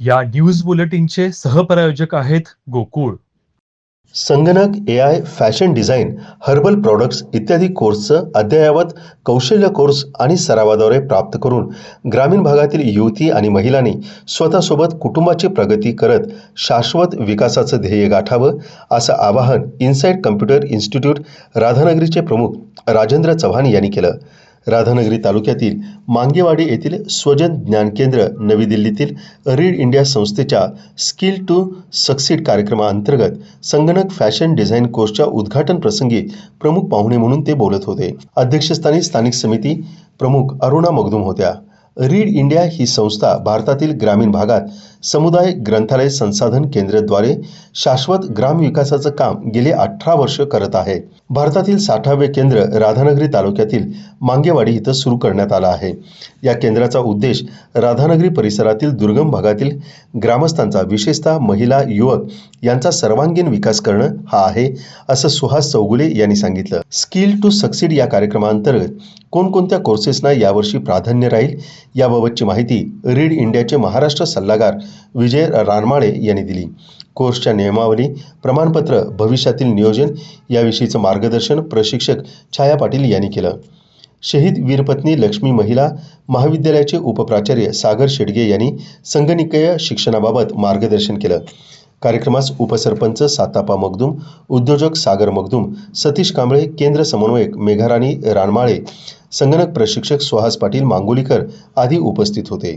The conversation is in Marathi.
या न्यूज बुलेटिनचे सहप्रायोजक आहेत गोकुळ. संगणक A I fashion design herbal products इत्यादी कोर्सचं अद्ययावत कौशल्य कोर्स आणि सरावाद्वारे प्राप्त करून ग्रामीण भागातील युवती आणि महिलांनी स्वतःसोबत कुटुंबाची प्रगती करत शाश्वत विकासाचं ध्येय गाठावं असं आवाहन इन्साईट कम्प्युटर इन्स्टिट्यूट राधानगरीचे प्रमुख राजेंद्र चव्हाण यांनी केलं. राधानगरी तालुक्यातील मांगेवाडी येथील स्वजन ज्ञान केंद्र नवी दिल्लीतील रीड इंडिया संस्थेच्या स्किल टू सक्सीड कार्यक्रमाअंतर्गत संगणक फॅशन डिझाईन कोर्सच्या उद्घाटन प्रसंगी प्रमुख पाहुणे म्हणून ते बोलत होते. अध्यक्षस्थानी स्थानिक समिती प्रमुख अरुणा मगदूम होत्या. रीड इंडिया ही संस्था भारतातील ग्रामीण भागात समुदाय ग्रंथालय संसाधन केंद्राद्वारे शाश्वत ग्राम विकासाचं काम गेले अठरा वर्ष करत आहे. भारतातील साठावे केंद्र राधानगरी तालुक्यातील मांगेवाडी इथं सुरू करण्यात आलं आहे. या केंद्राचा उद्देश राधानगरी परिसरातील दुर्गम भागातील ग्रामस्थांचा विशेषतः महिला युवक यांचा सर्वांगीण विकास करणं हा आहे असं सुहास चौगुले यांनी सांगितलं. स्किल टू सक्सीड या कार्यक्रमाअंतर्गत कोणकोणत्या कोर्सेसना यावर्षी प्राधान्य राहील याबाबतची माहिती रीड इंडियाचे महाराष्ट्र सल्लागार विजय रानमाळे यांनी दिली. कोर्सच्या नियमावली प्रमाणपत्र भविष्यातील नियोजन याविषयीचं मार्गदर्शन प्रशिक्षक छाया पाटील यांनी केलं. शहीद वीरपत्नी लक्ष्मी महिला महाविद्यालयाचे उपप्राचार्य सागर शेडगे यांनी संगणकीय शिक्षणाबाबत मार्गदर्शन केलं. कार्यक्रमास उपसरपंच सातापा मगदूम उद्योजक सागर मगदूम सतीश कांबळे केंद्र समन्वयक मेघाराणी रानमाळे संगणक प्रशिक्षक सुहास पाटील मांगोलीकर आदी उपस्थित होते.